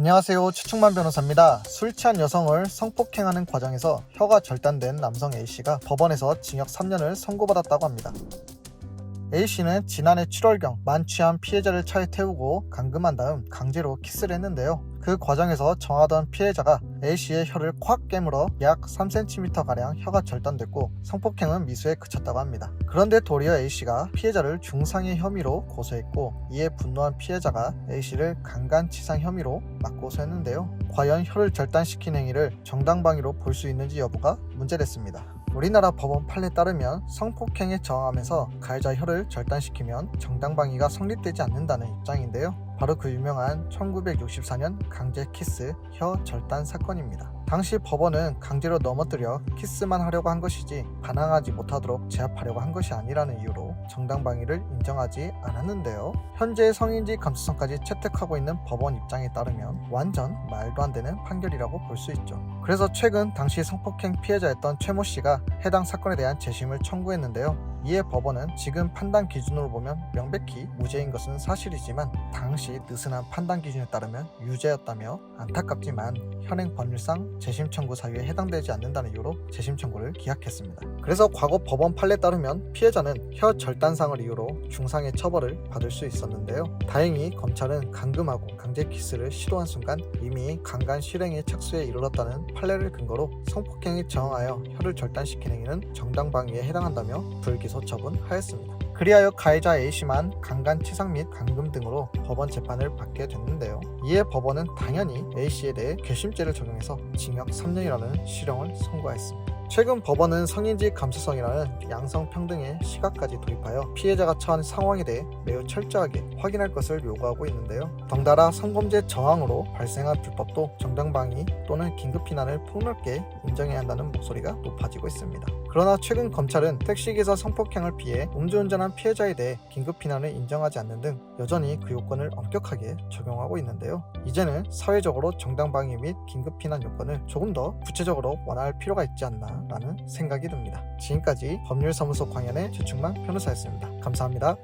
안녕하세요. 최충만 변호사입니다. 술 취한 여성을 성폭행하는 과정에서 혀가 절단된 남성 A씨가 법원에서 징역 3년을 선고받았다고 합니다. A씨는 지난해 7월경 만취한 피해자를 차에 태우고 감금한 다음 강제로 키스를 했는데요. 그 과정에서 정하던 피해자가 A씨의 혀를 콱 깨물어 약 3cm가량 혀가 절단됐고 성폭행은 미수에 그쳤다고 합니다. 그런데 도리어 A씨가 피해자를 중상의 혐의로 고소했고 이에 분노한 피해자가 A씨를 강간치상 혐의로 맞고소했는데요. 과연 혀를 절단시킨 행위를 정당방위로 볼 수 있는지 여부가 문제됐습니다. 우리나라 법원 판례에 따르면 성폭행에 저항하면서 가해자 혀를 절단시키면 정당방위가 성립되지 않는다는 입장인데요. 바로 그 유명한 1964년 강제 키스 혀 절단 사건입니다. 당시 법원은 강제로 넘어뜨려 키스만 하려고 한 것이지 반항하지 못하도록 제압하려고 한 것이 아니라는 이유로 정당 방위를 인정하지 않았는데요. 현재 성인지 감수성까지 채택하고 있는 법원 입장에 따르면 완전 말도 안 되는 판결이라고 볼 수 있죠. 그래서 최근 당시 성폭행 피해자였던 최모 씨가 해당 사건에 대한 재심을 청구했는데요. 이에 법원은 지금 판단 기준으로 보면 명백히 무죄인 것은 사실이지만 당시 느슨한 판단 기준에 따르면 유죄였다며 안타깝지만 현행 법률상 재심 청구 사유에 해당되지 않는다는 이유로 재심 청구를 기각했습니다. 그래서 과거 법원 판례에 따르면 피해자는 혀 절 단상을 이유로 중상의 처벌을 받을 수 있었는데요. 다행히 검찰은 감금하고 강제 키스를 시도한 순간 이미 강간 실행의 착수에 이르렀다는 판례를 근거로 성폭행에 저항하여 혀를 절단시킨 행위는 정당방위에 해당한다며 불기소 처분하였습니다. 그리하여 가해자 A씨만 강간 치상 및 감금 등으로 법원 재판을 받게 됐는데요. 이에 법원은 당연히 A씨에 대해 괘씸죄를 적용해서 징역 3년이라는 실형을 선고하였습니다. 최근 법원은 성인지 감수성이라는 양성평등의 시각까지 도입하여 피해자가 처한 상황에 대해 매우 철저하게 확인할 것을 요구하고 있는데요. 덩달아 성범죄 저항으로 발생한 불법도 정당방위 또는 긴급피난을 폭넓게 인정해야 한다는 목소리가 높아지고 있습니다. 그러나 최근 검찰은 택시기사 성폭행을 피해 음주운전한 피해자에 대해 긴급피난을 인정하지 않는 등 여전히 그 요건을 엄격하게 적용하고 있는데요. 이제는 사회적으로 정당방위 및 긴급피난 요건을 조금 더 구체적으로 완화할 필요가 있지 않나 라는 생각이 듭니다. 지금까지 법률사무소 광현의 최충만 변호사였습니다. 감사합니다.